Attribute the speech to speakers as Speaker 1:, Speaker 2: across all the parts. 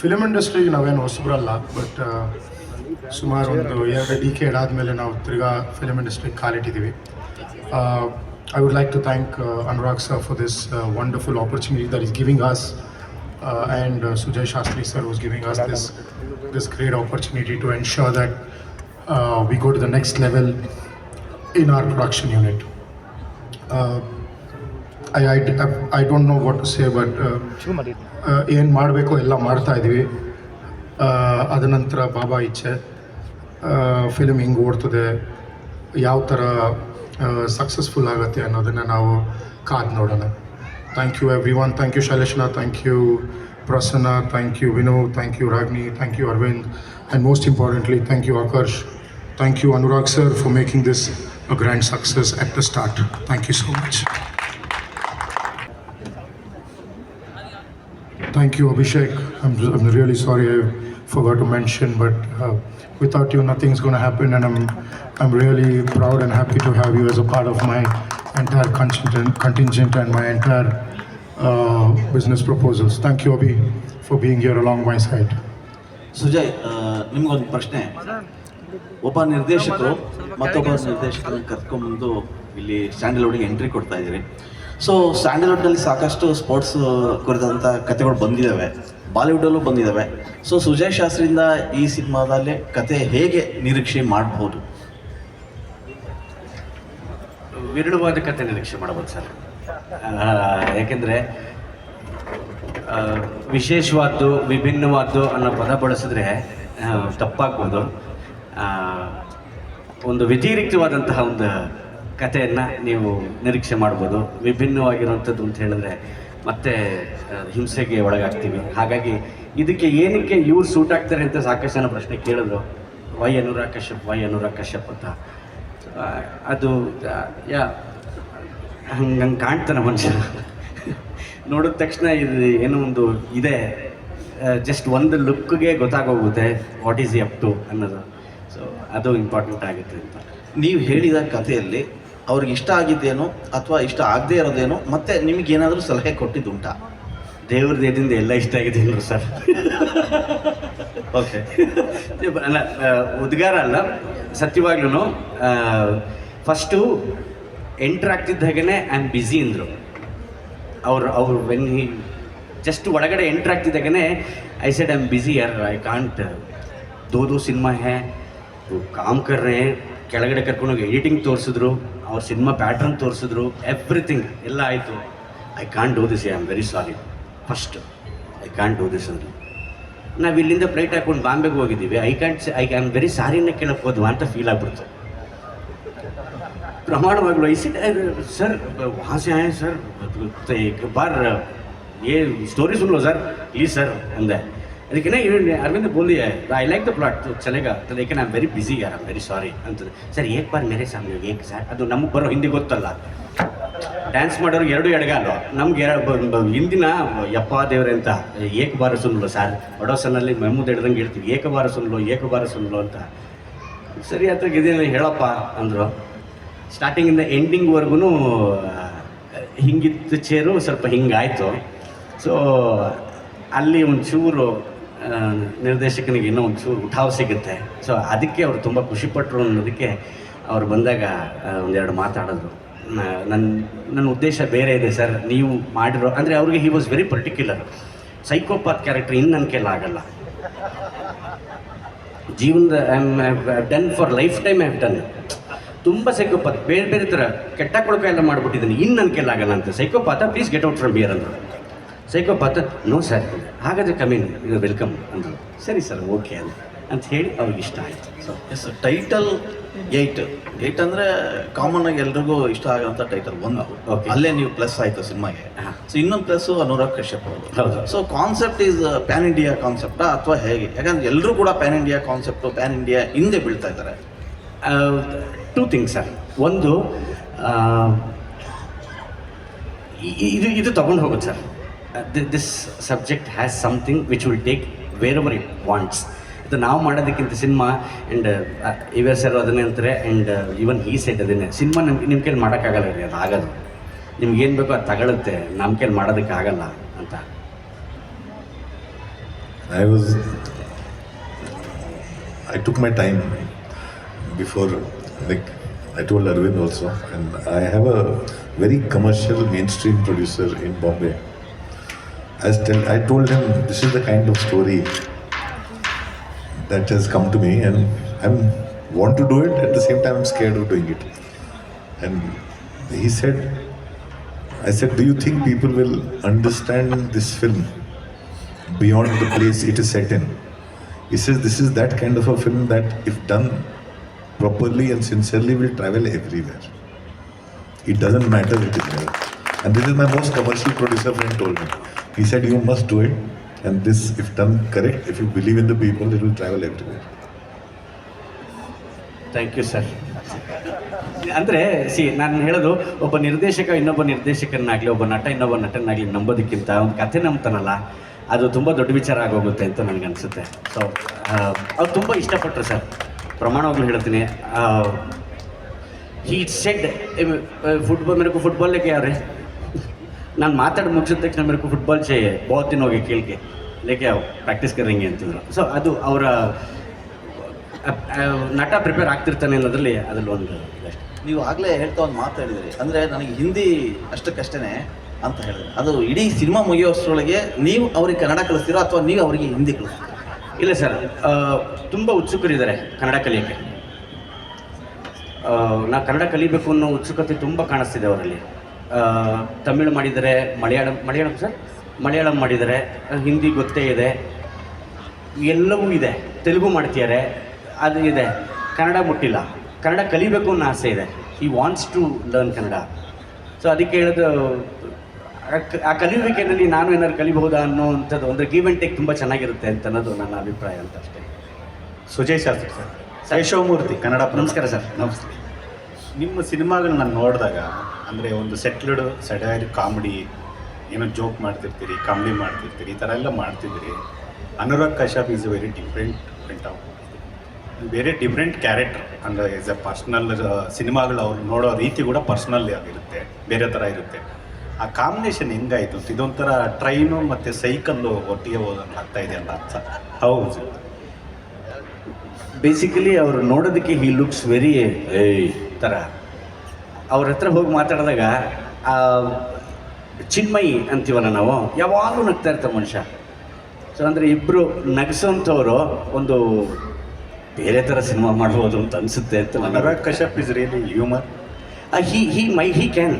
Speaker 1: Film ಇಂಡಸ್ಟ್ರಿಗೆ ನಾವೇನು ಹೊಸಬ್ರಲ್ಲ but ಸುಮಾರು ಒಂದು ಎರಡು ಡಿಕೇಡ್ ಆದಮೇಲೆ ನಾವು ತಿರ್ಗಾ ಫಿಲಮ್ ಇಂಡಸ್ಟ್ರಿಗೆ ಕಾಲಿಟ್ಟಿದ್ದೀವಿ I would like to thank Anurag sir for this wonderful opportunity that is giving us and Sujay Shastri sir was giving us this this great opportunity to ensure that uh, we go to the next level in our production unit. Uh, I, I, I don't know what to say, but ಏನು ಮಾಡಬೇಕು ಎಲ್ಲ ಮಾಡ್ತಾ ಇದ್ವಿ. ಅದ ನಂತರ ಬಾಬಾ ಇಚ್ಛೆ. Film ಹಿಂಗೆ ಓಡ್ತದೆ. ಯಾವ ಥರ ಸಕ್ಸಸ್ಫುಲ್ ಆಗುತ್ತೆ ಅನ್ನೋದನ್ನು ನಾವು ಕಾದು ನೋಡೋಣ. Thank you everyone thank you ಶೈಲೇಶ್ನ thank you Prasanna thank you Vino thank you Ragini thank you Aravind and most importantly thank you Akarsh thank you Anurag sir for making this a grand success at the start thank you so much Thank you, Abhishek. I'm, I'm really sorry I forgot to mention, but uh, without you, nothing's going to happen, and I'm, I'm really proud and happy to have you as a part of my entire contingent, contingent and my entire uh, business proposals. Thank you, Abhi, for being here along my side.
Speaker 2: Sujay ನಿಮಗೊಂದು ಪ್ರಶ್ನೆ ಒಬ್ಬ ನಿರ್ದೇಶಕರು ಮತ್ತೊಬ್ಬ ನಿರ್ದೇಶಕರನ್ನು ಕರ್ಕೊಂಡ್ಬಂದು ಇಲ್ಲಿ ಸ್ಟ್ಯಾಂಡಲ್ವುಡ್ಗೆ entry ಕೊಡ್ತಾ ಇದ್ದೀರಿ ಸೊ ಸ್ಯಾಂಡಲ್ವುಡ್ನಲ್ಲಿ ಸಾಕಷ್ಟು ಸ್ಪೋರ್ಟ್ಸ್ ಕುರಿತಂಥ ಕಥೆಗಳು ಬಂದಿದ್ದಾವೆ ಬಾಲಿವುಡಲ್ಲೂ ಬಂದಿದ್ದಾವೆ ಸೊ ಸುಜಯ್ ಶಾಸ್ತ್ರಿಯಿಂದ ಈ ಸಿನಿಮಾದಲ್ಲಿ ಕತೆ ಹೇಗೆ ನಿರೀಕ್ಷೆ ಮಾಡಬಹುದು
Speaker 3: ವಿರಳವಾದ ಕತೆ ನಿರೀಕ್ಷೆ ಮಾಡ್ಬೋದು ಸರ್. ಯಾಕೆಂದರೆ ವಿಶೇಷವಾದ್ದು, ವಿಭಿನ್ನವಾದ್ದು ಅನ್ನೋ ಪದ ಬಳಸಿದ್ರೆ ತಪ್ಪಾಗ್ಬೋದು. ಒಂದು ವ್ಯತಿರಿಕ್ತವಾದಂತಹ ಒಂದು ಕಥೆಯನ್ನು ನೀವು ನಿರೀಕ್ಷೆ ಮಾಡ್ಬೋದು. ವಿಭಿನ್ನವಾಗಿರುವಂಥದ್ದು ಅಂತ ಹೇಳಿದ್ರೆ ಮತ್ತೆ ಹಿಂಸೆಗೆ ಒಳಗಾಗ್ತೀವಿ. ಹಾಗಾಗಿ ಇದಕ್ಕೆ ಏನಕ್ಕೆ ಇವ್ರು ಸೂಟ್ ಆಗ್ತಾರೆ ಅಂತ ಸಾಕಷ್ಟು ಜನ ಪ್ರಶ್ನೆ ಕೇಳಿದ್ರು. ವೈ ಅನುರಾಗ್ ಕಶ್ಯಪ್, ವೈ ಅನುರಾಗ್ ಕಶ್ಯಪ್ ಅಂತ. ಅದು ಯಾ, ಹಂಗೆ ಹಂಗೆ ಕಾಣ್ತಾನೆ ಮನುಷ್ಯ. ನೋಡಿದ ತಕ್ಷಣ ಇದು ಏನೋ ಒಂದು ಇದೆ. ಜಸ್ಟ್ ಒಂದು ಲುಕ್ಗೆ ಗೊತ್ತಾಗೋಗುತ್ತೆ. ವಾಟ್ ಈಸ್ ಅಪ್ ಟು ಅನ್ನೋದು. ಸೊ ಅದು ಇಂಪಾರ್ಟೆಂಟ್ ಆಗುತ್ತೆ ಅಂತ.
Speaker 2: ನೀವು ಹೇಳಿದ ಕಥೆಯಲ್ಲಿ ಅವ್ರಿಗೆ ಇಷ್ಟ ಆಗಿದ್ದೇನೋ ಅಥವಾ ಇಷ್ಟ ಆಗದೇ ಇರೋದೇನೋ ಮತ್ತೆ ನಿಮಗೇನಾದರೂ ಸಲಹೆ ಕೊಟ್ಟಿದ್ದುಂಟ?
Speaker 3: ದೇವ್ರ ದೇಹದಿಂದ ಎಲ್ಲ ಇಷ್ಟ ಆಗಿದೆ ಸರ್.
Speaker 2: ಓಕೆ.
Speaker 3: ಅಲ್ಲ ಉದ್ಗಾರ ಅಲ್ಲ. ಸತ್ಯವಾಗ್ಲೂ ಫಸ್ಟು ಎಂಟ್ರ್ ಆಗ್ತಿದ್ದ ಹಾಗೇ ಐ ಆಮ್ ಬ್ಯುಸಿ ಅಂದರು. ಅವ್ರು ಅವರು ವೆನ್ ಹಿ ಜಸ್ಟ್ ಒಳಗಡೆ entry ಆಗ್ತಿದ್ದಾಗೇ I said I am busy ಯಾರ್ ಐ ಕಾಂಟ್ ದೋದು ಸಿನಿಮಾ ಹೇ ಕಾಮ್ ಕರ್ರೆ ಕೆಳಗಡೆ ಕರ್ಕೊಂಡೋಗಿ ಎಡಿಟಿಂಗ್ ತೋರಿಸಿದ್ರು. ಅವ್ರ ಸಿನಿಮಾ ಪ್ಯಾಟ್ರನ್ ತೋರಿಸಿದ್ರು ಎವ್ರಿಥಿಂಗ್ ಎಲ್ಲ ಆಯಿತು. I can't do this I am very sorry first I can't do this ಅಂತ ನಾವು ಇಲ್ಲಿಂದ ಫ್ಲೈಟ್ ಹಾಕೊಂಡು ಬಾಂಬೆಗೆ ಹೋಗಿದ್ದೀವಿ. I can't I can very ಸಾರಿನ ಕೇಳಕ್ಕೆ ಹೋದ್ವಾ ಅಂತ ಫೀಲ್ ಆಗ್ಬಿಡ್ತು. ಪ್ರಮಾಣವಾಗಲು ಐ ಸಿಟ್ ಸರ್ ವಾಸೆ ಸರ್ ಬಾರ್ ಏ ಸ್ಟೋರಿ ಸುನ್ಲೋ ಸರ್ ಪ್ಲೀಸ್ ಸರ್ ಅಂದೆ. ಅದಕ್ಕೆ ಇವ್ರು ಅರವಿಂದ ಬೋಲಿ ಐ ಲೈಕ್ ದ ಪ್ಲಾಟ್ ಚಲೇಗಾ. ಅದಕ್ಕೆ ನಾನು ವೆರಿ ಬಿಸಿ ಯಾರ್ ವೆರಿ ಸಾರಿ ಅಂತಂದು ಸರ್, ಏಕ್ ಬಾರ್ ಮೇರೆ ಸಾಮಿ ಏಕ್ ಸರ್? ಅದು ನಮಗೆ ಬರೋ ಹಿಂದಿ ಗೊತ್ತಲ್ಲ. ಡ್ಯಾನ್ಸ್ ಮಾಡೋರು ಎರಡು ಎಡಗಾಲು ನಮ್ಗೆ ಹಿಂದಿನ ಯಪ್ಪ ದೇವ್ರೆ ಅಂತ, ಏಕ ಬಾರ ಸುನ್ಲು ಸರ್. ಒಡೋಸನಲ್ಲಿ ಮೆಮ್ಮದ್ ಹಿಡ್ದಂಗೆ ಹೇಳ್ತೀವಿ, ಏಕ ಬಾರ ಸುನ್ಲು, ಏಕ ಬಾರ ಸುನ್ಲು ಅಂತ. ಸರಿ ಹತ್ರ ಇದೇನು ಹೇಳಪ್ಪ, ಅಂದರು. ಸ್ಟಾರ್ಟಿಂಗಿಂದ ಎಂಡಿಂಗ್ವರೆಗೂ ಹಿಂಗಿತ್ತು ಚೇರು, ಸ್ವಲ್ಪ ಹಿಂಗಾಯಿತು. ಸೊ ಅಲ್ಲಿ ಒಂಚೂರು ನಿರ್ದೇಶಕನಿಗೆ ಇನ್ನೂ ಒಂಚೂರು ಉಠಾವ್ ಸಿಗುತ್ತೆ. ಸೊ ಅದಕ್ಕೆ ಅವರು ತುಂಬ ಖುಷಿಪಟ್ಟರು ಅನ್ನೋದಕ್ಕೆ ಅವ್ರು ಬಂದಾಗ ಒಂದೆರಡು ಮಾತಾಡಿದ್ರು. ನನ್ನ ನನ್ನ ಉದ್ದೇಶ ಬೇರೆ ಇದೆ ಸರ್. ನೀವು ಮಾಡಿರೋ, ಅಂದರೆ ಅವ್ರಿಗೆ he was very particular psychopath character ಇನ್ನು ನನ್ನ ಕೈಲಿ ಆಗಲ್ಲ. ಜೀವನದ I done for lifetime I done ತುಂಬ ಸೈಕೋಪಾತ್ ಬೇರೆ ಬೇರೆ ಥರ ಕೆಟ್ಟ ಕೊಳಕ ಎಲ್ಲ ಮಾಡಿಬಿಟ್ಟಿದ್ದೀನಿ. ಇನ್ನು ನನ್ನ ಆಗಲ್ಲ ಅಂತ. Psychopath please get out from here ಅಂದರು. ಸೈಕೋಪಾತ ನೋ ಸರ್ ಹಾಗಾದರೆ ಕಮಿನ್ ವೆಲ್ಕಮ್ ಅಂದರು. ಸರಿ ಸರ್ ಓಕೆ ಅಂತ ಅಂತ ಹೇಳಿ ಅವ್ರಿಗೆ ಇಷ್ಟ ಆಯಿತು. So
Speaker 2: yes title eight eight ಅಂದರೆ ಕಾಮನ್ ಆಗಿ ಎಲ್ರಿಗೂ ಇಷ್ಟ ಆಗೋಂಥ ಟೈಟಲ್ ಒಂದು.
Speaker 3: ಓಕೆ
Speaker 2: ಅಲ್ಲೇ ನೀವು ಪ್ಲಸ್ ಆಯಿತು ಸಿನಿಮಾಗೆ. ಸೊ ಇನ್ನೊಂದು ಪ್ಲಸ್ಸು ಅನುರಾಗ್ ಕಶ್ಯಪ್ ಅವರು
Speaker 3: ಹೌದು.
Speaker 2: So concept is pan India ಕಾನ್ಸೆಪ್ಟಾ ಅಥವಾ ಹೇಗೆ? ಯಾಕಂದ್ರೆ ಎಲ್ಲರೂ ಕೂಡ pan India concept pan India ಹಿಂದೆ ಬೀಳ್ತಾ ಇದ್ದಾರೆ.
Speaker 3: ಟೂ ಥಿಂಗ್ಸ್ ಸರ್ ಒಂದು ಇದು ಇದು ತಗೊಂಡು ಹೋಗುತ್ತೆ sir this subject has something which will take wherever it wants ಇದು ನಾವು ಮಾಡೋದಕ್ಕಿಂತ ಸಿನಿಮಾ ಆ್ಯಂಡ್ ಇವರ್ ಸರ್ ಅದನ್ನೇ ಅಂತಾರೆ ಆ್ಯಂಡ್ ಈವನ್ ಈ ಸೈಡ್ ಅದನ್ನೇ ಸಿನಿಮಾ ನಮ್ಗೆ ನಿಮ್ಮ ಕೈಲಿ ಮಾಡೋಕ್ಕಾಗಲ್ಲ ರೀ ಅದು ಆಗೋದು ನಿಮ್ಗೇನು ಬೇಕೋ ಅದು ತಗೊಳುತ್ತೆ ನಮ್ಮ ಕೈಲಿ ಮಾಡೋದಕ್ಕೆ ಆಗಲ್ಲ ಅಂತ
Speaker 4: I was. I took my time before like I told Arvind also, and I have a very commercial mainstream producer in Bombay. I, tell, I told him this is the kind of story that has come to me, and I want to do it. At the same time, I'm scared of doing it. And he said, I said, do you think people will understand this film beyond the place it is set in? He says, this is that kind of a film that, if done properly and sincerely, will travel everywhere. It doesn't matter it is. And this is my most commercial producer friend told me. He said, You must do it. And this, if done correct, if you believe in the people, it will travel everywhere.
Speaker 3: Thank you sir ಅಂದರೆ see ನಾನು ಹೇಳೋದು ಒಬ್ಬ ನಿರ್ದೇಶಕ ಇನ್ನೊಬ್ಬ ನಿರ್ದೇಶಕನಾಗಲಿ ಒಬ್ಬ ನಟ ಇನ್ನೊಬ್ಬ ನಟನಾಗಲಿ ನಂಬೋದಕ್ಕಿಂತ ಒಂದು ಕಥೆ ನಂಬ್ತಾನಲ್ಲ ಅದು ತುಂಬ ದೊಡ್ಡ ವಿಚಾರ ಆಗೋಗುತ್ತೆ ಅಂತ ನನಗನ್ಸುತ್ತೆ ಸೊ ಅವ್ರು ತುಂಬ ಇಷ್ಟಪಟ್ಟರು ಸರ್ ಪ್ರಮಾಣವಾಗ್ಲೂ ಹೇಳ್ತೀನಿ ಈ ಸೆಡ್ ಫುಟ್ಬಾಲ್ ಮೇರೆಗೂ ಫುಟ್ಬಾಲ್ಗೆ ಅವ್ರೆ ನಾನು ಮಾತಾಡಿ ಮುಗಿಸಿದ ತಕ್ಷಣ ಮೇರೆ ಫುಟ್ಬಾಲ್ ಚೇ ಬಹುತಿನ ಹೋಗಿ ಕೇಳಿಕೆ ಲೇಕೆ ಪ್ರಾಕ್ಟೀಸ್ ಕರಿಂಗೆ ಅಂತಂದ್ರು. ಸೊ ಅದು ಅವರ ನಟ ಪ್ರಿಪೇರ್ ಆಗ್ತಿರ್ತಾನೆ ಅನ್ನೋದ್ರಲ್ಲಿ ಅದ್ರಲ್ಲಿ ಒಂದು
Speaker 2: ನೀವು ಆಗಲೇ ಹೇಳ್ತಾ ಒಂದು ಮಾತು ಹೇಳಿದಿರಿ. ಅಂದರೆ ನನಗೆ ಹಿಂದಿ ಅಷ್ಟಕ್ಕಷ್ಟೇ ಅಂತ ಹೇಳಿದ್ರೆ. ಅದು ಇಡೀ ಸಿನಿಮಾ ಮುಗಿಯೋಷ್ಟರೊಳಗೆ ನೀವು ಅವ್ರಿಗೆ ಕನ್ನಡ ಕಲಿಸ್ತೀರೋ ಅಥವಾ ನೀವು ಅವರಿಗೆ ಹಿಂದಿ ಕಲಿಸ್ತೀರಾ?
Speaker 3: ಇಲ್ಲ ಸರ್ ತುಂಬ ಉತ್ಸುಕರಿದ್ದಾರೆ ಕನ್ನಡ ಕಲಿಯೋಕ್ಕೆ. ನಾನು ಕನ್ನಡ ಕಲಿಬೇಕು ಅನ್ನೋ ಉತ್ಸುಕತೆ ತುಂಬ ಕಾಣಿಸ್ತಿದೆ ಅವರಲ್ಲಿ. ತಮಿಳು ಮಾಡಿದ್ದಾರೆ ಮಲಯಾಳಂ ಮಲಯಾಳಂ ಸರ್? ಮಲಯಾಳಂ ಮಾಡಿದ್ದಾರೆ ಹಿಂದಿ ಗೊತ್ತೇ ಇದೆ. ಎಲ್ಲವೂ ಇದೆ. ತೆಲುಗು ಮಾಡ್ತಿದ್ದಾರೆ. ಅದು ಇದೆ. ಕನ್ನಡ ಮುಟ್ಟಿಲ್ಲ. ಕನ್ನಡ ಕಲಿಬೇಕು ಅನ್ನೋ ಆಸೆ ಇದೆ. He wants to learn Kannada. So ಅದಕ್ಕೆ ಹೇಳೋದು ಆ ಕಲಿಯುವಿಕೆಯಲ್ಲಿ ನಾನು ಏನಾದ್ರು ಕಲಿಬಹುದಾ ಅನ್ನೋವಂಥದ್ದು ಅಂದರೆ ಗಿವ್ ಆ್ಯಂಡ್ ಟೇಕ್ ತುಂಬ ಚೆನ್ನಾಗಿರುತ್ತೆ ಅಂತ ಅನ್ನೋದು ನನ್ನ ಅಭಿಪ್ರಾಯ ಅಂತ ಅಷ್ಟೇ.
Speaker 5: ಸುಜಯ್ ಶಾಸ್ತ್ರಿ ಸರ್. ಶೈಶವಮೂರ್ತಿ ಕನ್ನಡ ಪ್ರಮುಖ.
Speaker 3: ನಮಸ್ಕಾರ ಸರ್. ನಮಸ್ತೆ.
Speaker 5: ನಿಮ್ಮ ಸಿನಿಮಾಗಳನ್ನ ನೋಡಿದಾಗ, ಅಂದರೆ ಒಂದು ಸೆಟ್ಲ್ಡ್ ಸಡೈರ್ ಕಾಮಿಡಿ, ಏನೋ ಜೋಕ್ ಮಾಡ್ತಿರ್ತೀರಿ, ಕಾಮಿಡಿ ಮಾಡ್ತಿರ್ತೀರಿ, ಈ ಥರ ಎಲ್ಲ ಮಾಡ್ತಿದ್ದೀರಿ. Anurag Kashyap is very different different of ಬೇರೆ ಡಿಫ್ರೆಂಟ್ ಕ್ಯಾರೆಕ್ಟರ್ ಅಂದರೆ ಎಸ್ ಎ ಪರ್ಸ್ನಲ್ ಸಿನಿಮಾಗಳು ಅವ್ರು ನೋಡೋ ರೀತಿ ಕೂಡ ಪರ್ಸ್ನಲ್ ಆಗಿರುತ್ತೆ. ಬೇರೆ ಥರ ಇರುತ್ತೆ. ಆ ಕಾಂಬಿನೇಷನ್ ಹೆಂಗಾಯಿತು? ಇದೊಂಥರ ಟ್ರೈನು ಮತ್ತು ಸೈಕಲ್ಲು ಒಟ್ಟಿಗೆ ಹೋದಂಗೆ ಆಗ್ತಾ ಇದೆ ಅಂತ ಅನ್ಸ ಹೌದು
Speaker 3: ಬೇಸಿಕಲಿ ಅವರು ನೋಡೋದಕ್ಕೆ ಹಿ ಲುಕ್ಸ್ ವೆರಿ ಏಯ್ ಥರ ಅವ್ರ ಹತ್ರ ಹೋಗಿ ಮಾತಾಡಿದಾಗ ಚಿನ್ಮಯಿ ಅಂತೀವಲ್ಲ ನಾವು ಯಾವಾಗಲೂ ನಗ್ತಾ ಇರ್ತಾರೆ ಮನುಷ್ಯ. ಸೊ ಅಂದರೆ ಇಬ್ಬರು ನಗಿಸೋಂಥವ್ರು ಒಂದು ಬೇರೆ ಥರ ಸಿನಿಮಾ ಮಾಡ್ಬೋದು ಅಂತ ಅನಿಸುತ್ತೆ ಅಂತ
Speaker 5: Anurag Kashyap is really humour
Speaker 3: he he my he can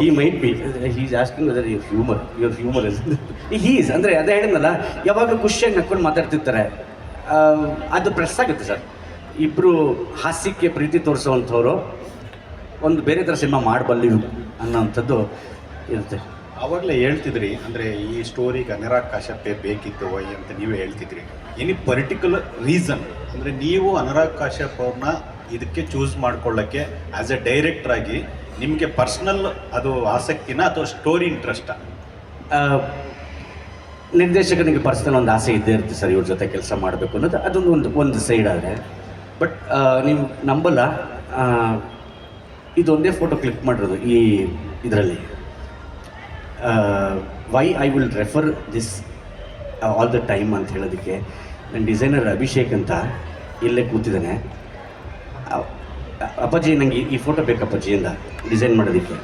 Speaker 3: he my be he's asking other your humour your humour is he's ಅಂದರೆ ಅದೇ ಹೇಳಿದ್ನಲ್ಲ ಯಾವಾಗ ಖುಷಿಯಾಗಿ ನಕ್ಕೊಂಡು ಮಾತಾಡ್ತಿರ್ತಾರೆ. ಅದು ಪ್ರೆಸ್ ಆಗುತ್ತೆ ಸರ್. ಇಬ್ಬರು ಹಾಸ್ಯಕ್ಕೆ ಪ್ರೀತಿ ತೋರಿಸುವಂಥವ್ರು ಒಂದು ಬೇರೆ ಥರ ಸಿನಿಮಾ ಮಾಡಬಲ್ಲಿ ಅನ್ನೋಂಥದ್ದು ಇರುತ್ತೆ.
Speaker 5: ಆವಾಗಲೇ ಹೇಳ್ತಿದ್ರಿ ಅಂದರೆ ಈ ಸ್ಟೋರಿಗೆ ಅನರಾಗ್ ಕಾಶ್ಯಪೇ ಬೇಕಿತ್ತು ವೈ ಅಂತ ನೀವೇ ಹೇಳ್ತಿದ್ರಿ. ಎನಿ ಪರ್ಟಿಕ್ಯುಲರ್ ರೀಸನ್ ಅಂದರೆ ನೀವು ಅನುರಾಗ್ ಕಾಶ್ಯಪ್ ಅವ್ರನ್ನ ಇದಕ್ಕೆ ಚೂಸ್ ಮಾಡ್ಕೊಳ್ಳೋಕ್ಕೆ ಆ್ಯಸ್ ಎ ಡೈರೆಕ್ಟ್ರಾಗಿ ಆಗಿ ನಿಮಗೆ ಪರ್ಸ್ನಲ್ ಅದು ಆಸಕ್ತಿನ ಅಥವಾ ಸ್ಟೋರಿ ಇಂಟ್ರೆಸ್ಟ
Speaker 3: ನಿರ್ದೇಶಕನಿಗೆ ಪರ್ಸ್ನಲ್ ಒಂದು ಆಸೆ ಇದ್ದೇ ಇರುತ್ತೆ ಸರ್ ಇವ್ರ ಜೊತೆ ಕೆಲಸ ಮಾಡಬೇಕು ಅನ್ನೋದು. ಅದೊಂದು ಒಂದು ಒಂದು ಸೈಡ್ ಆದರೆ. ಬಟ್ ನೀವು ನಂಬಲ್ಲ. ಇದೊಂದೇ ಫೋಟೋ ಕ್ಲಿಕ್ ಮಾಡಿರೋದು ಈ ಇದರಲ್ಲಿ. Why I will refer this all the time ಅಂತ ಹೇಳೋದಕ್ಕೆ ನನ್ನ ಡಿಸೈನರ್ ಅಭಿಷೇಕ್ ಅಂತ ಇಲ್ಲೇ ಕೂತಿದ್ದಾನೆ. ಅಪ್ಪಾಜಿ ನನಗೆ ಈ ಫೋಟೋ ಬೇಕಪ್ಪಾಜಿ ಅಂತ ಡಿಸೈನ್ ಮಾಡೋದಕ್ಕೆ.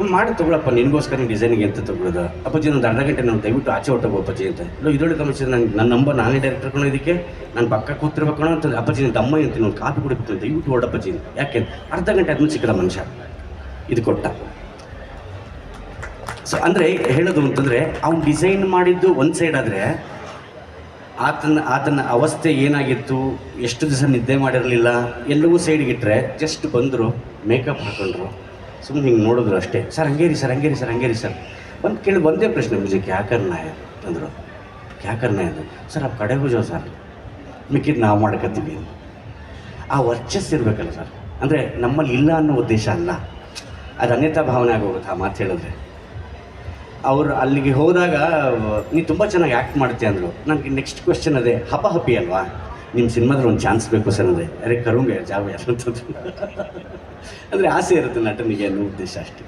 Speaker 3: ಹ್ಞೂ ಮಾಡಿ ತಗೊಳಪ್ಪ, ನಿನಗೋಸ್ಕರ ಡಿಸೈನಿಗೆ ಅಂತ ತಗೊಳ್ಳೋದು ಅಪ್ಪಾಜಿ ಒಂದು ಅರ್ಧ ಗಂಟೆ ನಾನು ದಯವಿಟ್ಟು ಆಚೆ ಹೊಟ್ಟೋಗು ಅಪ್ಪಾಜಿ ಅಂತ. ಇಲ್ಲ ಇದೊಳ್ಳೆ ಕಮಿಷನ್ ನನಗೆ ನನ್ನ ನಂಬರ್ ನಾನೇ ಡೈರೆಕ್ಟರ್ ಕಣೋ ಇದಕ್ಕೆ ನಾನು ಪಕ್ಕ ಕೂತಿರ್ಬೇಕು ಅಂತ ಅಪ್ಪಾಜಿ ನಿನ್ನ ತಮ್ಮ ಅಂತೀನಿ ಒಂದು ಕಾಪಿ ಕುಡಿಬೇಕು ದಯವಿಟ್ಟು ಹೊರಡಪ್ಪಾಜಿ ಅಂತ ಯಾಕೆ? ಅರ್ಧ ಗಂಟೆ ಆದ್ಮೇಲೆ ಸಿಕ್ಕದ ಮನುಷ್ಯ. ಇದು ಕೊಟ್ಟ. ಸೊ ಅಂದರೆ ಹೇಳೋದು ಅಂತಂದರೆ, ಅವ್ನು ಡಿಸೈನ್ ಮಾಡಿದ್ದು ಒಂದು ಸೈಡ್ ಆದರೆ, ಆತನ ಆತನ ಅವಸ್ಥೆ ಏನಾಗಿತ್ತು, ಎಷ್ಟು ದಿವಸ ನಿದ್ದೆ ಮಾಡಿರಲಿಲ್ಲ, ಎಲ್ಲವೂ ಸೈಡ್ಗಿಟ್ರೆ ಜಸ್ಟ್ ಬಂದರು ಮೇಕಪ್ ಹಾಕೊಂಡ್ರು. ಸುಮ್ಮನೆ ಹಿಂಗೆ ನೋಡಿದ್ರು ಅಷ್ಟೇ. ಸರ್, ಹಂಗೇರಿ ಸರ್ ಹಂಗೇರಿ ಸರ್ ಹಂಗೇರಿ ಸರ್. ಒಂದು ಕೇಳಿ ಒಂದೇ ಪ್ರಶ್ನೆ ಮುಜೆ ಕ್ಯಾ ಕರ್ನ है ಅಂದರು. ಕ್ಯಾ ಅದು ಸರ್ ಆ ಕಡೆ ಹೋಜೋ ಸರ್. ಮಿಕ್ಕಿದ್ದು ನಾವು ಮಾಡ್ಕೊತೀವಿ ಆ ವರ್ಚಸ್ ಇರಬೇಕಲ್ಲ ಸರ್. ಅಂದರೆ ನಮ್ಮಲ್ಲಿ ಇಲ್ಲ ಅನ್ನೋ ಉದ್ದೇಶ ಅಲ್ಲ. ಅದು ಅನ್ಯತಾ ಭಾವನೆ ಆಗೋಗುತ್ತೆ ಆ ಮಾತು ಹೇಳಿದ್ರೆ. ಅವರು ಅಲ್ಲಿಗೆ ಹೋದಾಗ, ನೀ ತುಂಬ ಚೆನ್ನಾಗಿ ಆ್ಯಕ್ಟ್ ಮಾಡ್ತೀಯ ಅಂದರು. ನನಗೆ ನೆಕ್ಸ್ಟ್ ಕ್ವೆಶನ್ ಅದೇ ಹಪ ಹಪಿ ಅಲ್ವಾ? ನಿಮ್ಮ ಸಿನಿಮಾದ್ರೆ ಒಂದು ಚಾನ್ಸ್ ಬೇಕು ಸರ್ ಅಂದರೆ. ಅರೆ ಕರುಂಗೆ, ಜಾಬ್ ಯಾರು ಅಂತ ಅಂದರೆ ಆಸೆ ಇರುತ್ತೆ ನಟನಿಗೆ ಅನ್ನೋ ಉದ್ದೇಶ ಅಷ್ಟೇ.